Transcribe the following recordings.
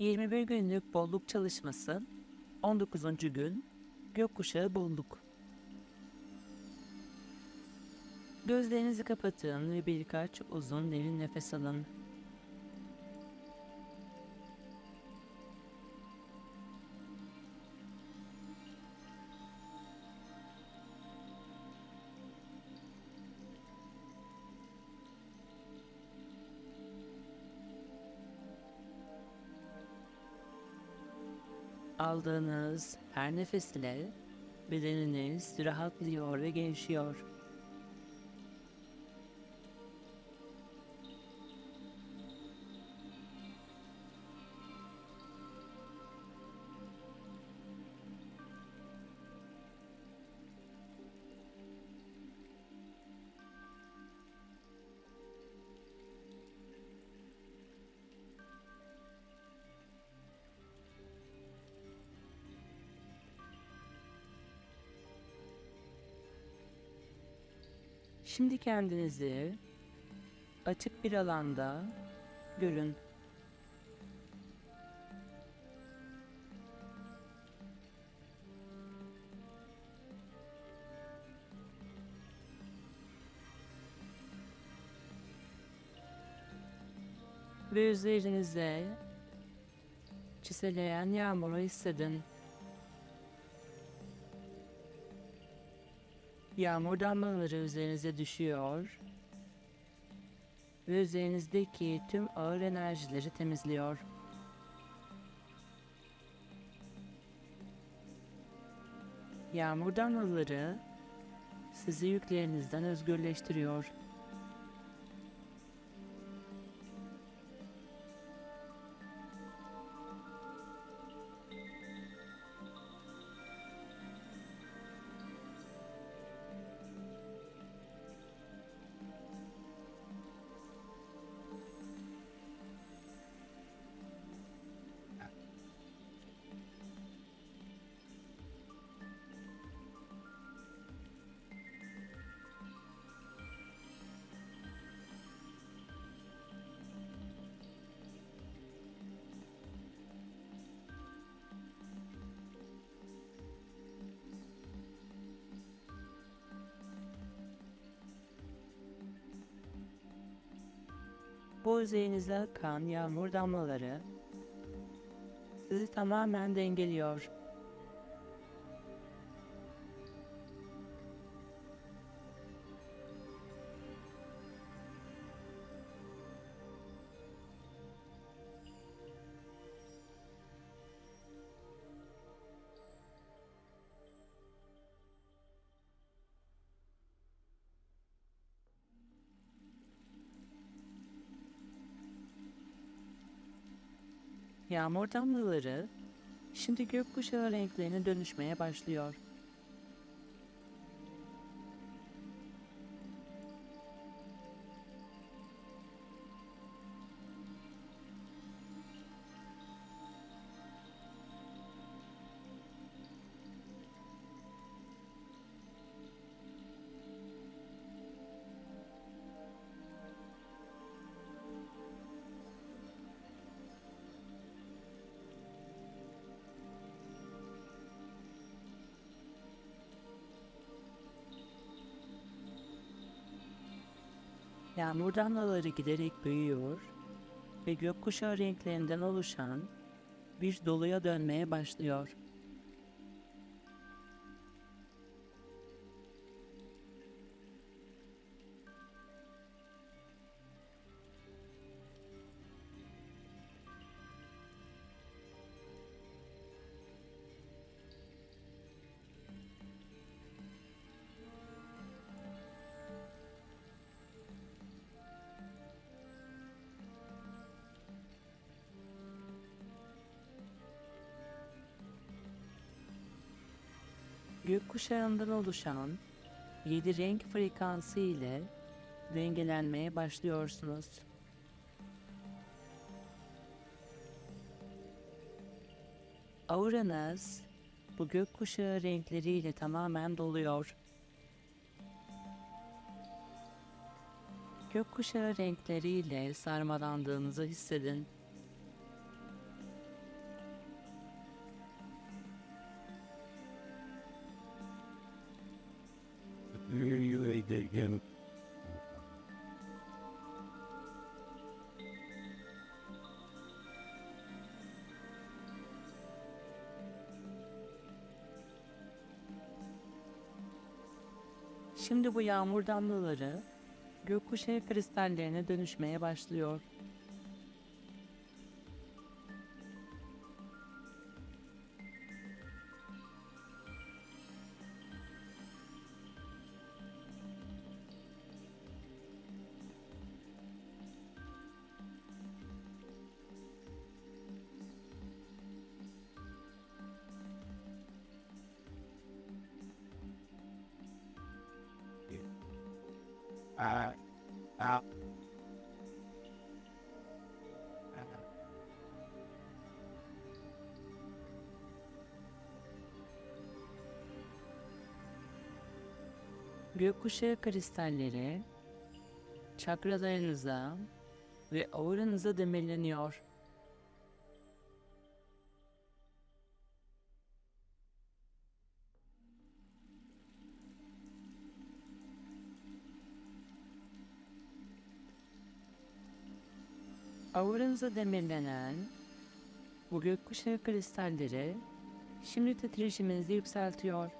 21 günlük bolluk çalışması 19. gün gökkuşağı bolluk. Gözlerinizi kapatın ve birkaç uzun derin nefes alın. Aldığınız her nefes ile bedeniniz rahatlıyor ve gevşiyor. Şimdi kendinizi açık bir alanda görün. Ve üzerinize çiseleyen yağmuru hissedin. Yağmur damlaları üzerinize düşüyor ve üzerinizdeki tüm ağır enerjileri temizliyor. Yağmur damlaları sizi yüklerinizden özgürleştiriyor. Bu üzerinize akan yağmur damlaları sizi tamamen dengeliyor. Yağmur damlaları şimdi gökkuşağı renklerine dönüşmeye başlıyor. Yağmur damlaları giderek büyüyor ve gökkuşağı renklerinden oluşan bir doluya dönmeye başlıyor. Gökkuşağından oluşan yedi renk frekansı ile dengelenmeye başlıyorsunuz. Auranız bu gökkuşağı renkleriyle tamamen doluyor. Gökkuşağı renkleriyle sarmalandığınızı hissedin. Değildim. Şimdi bu yağmur damlaları gökkuşağı kristallerine dönüşmeye başlıyor. Ah, ah. Gökkuşağı kristalleri çakralarınıza ve auranıza demirleniyor. Auranıza demirlenen bu gökkuşağı kristalleri şimdi titreşiminizi yükseltiyor.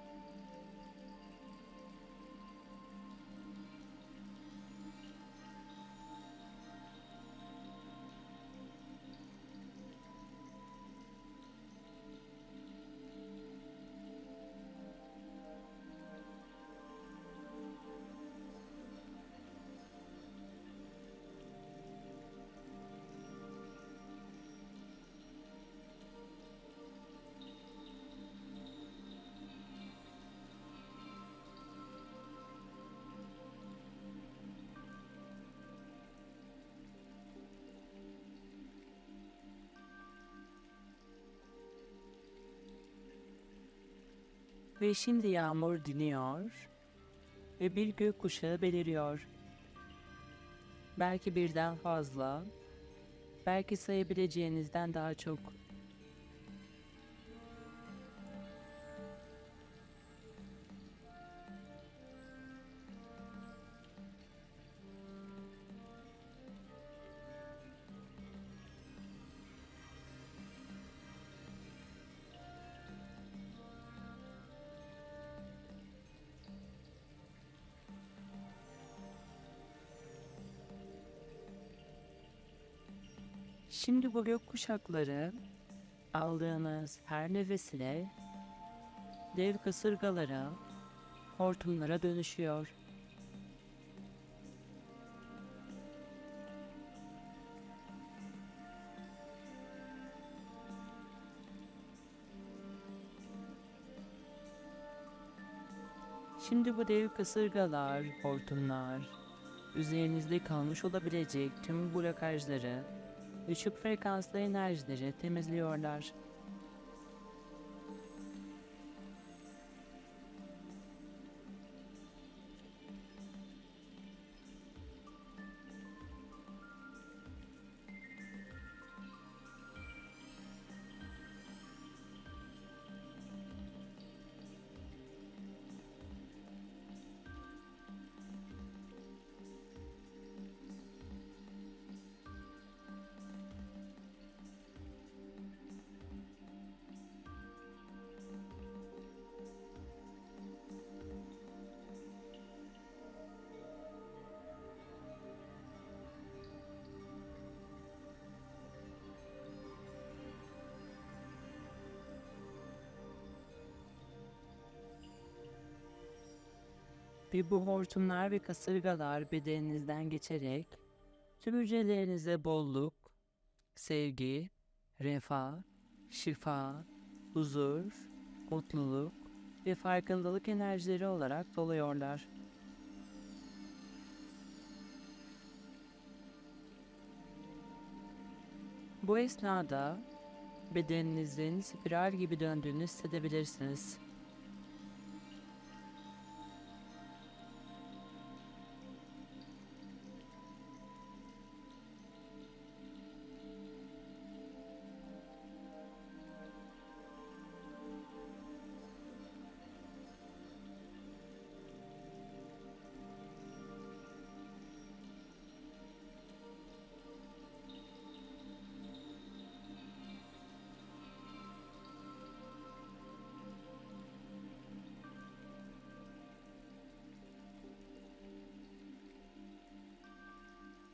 Ve şimdi yağmur diniyor ve bir gökkuşağı beliriyor. Belki birden fazla, belki sayabileceğinizden daha çok. Şimdi bu gökkuşakları aldığınız her nefesle dev kasırgalara, hortumlara dönüşüyor. Şimdi bu dev kasırgalar, hortumlar, üzerinizde kalmış olabilecek tüm blokajları, düşük frekanslı enerjileri temizliyorlar. Ve bu hortumlar ve kasırgalar bedeninizden geçerek tüm hücrelerinize bolluk, sevgi, refah, şifa, huzur, mutluluk ve farkındalık enerjileri olarak doluyorlar. Bu esnada bedeninizin spiral gibi döndüğünü hissedebilirsiniz.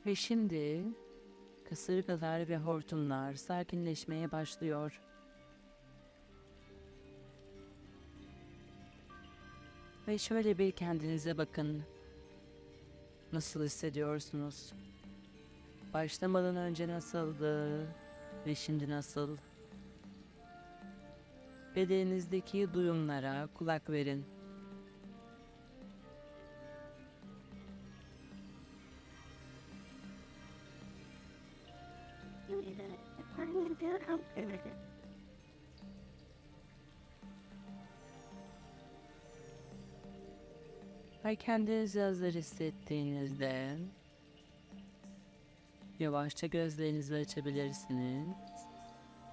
Ve şimdi kasırgalar ve hortumlar sakinleşmeye başlıyor. Ve şöyle bir kendinize bakın. Nasıl hissediyorsunuz? Başlamadan önce nasıldı ve şimdi nasıl? Bedeninizdeki duyumlara kulak verin. Ve kendinizi hazır hissettiğinizde yavaşça gözlerinizi açabilirsiniz.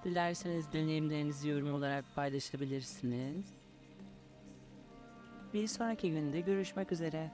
Dilerseniz deneyimlerinizi yorum olarak paylaşabilirsiniz. Bir sonraki günde görüşmek üzere.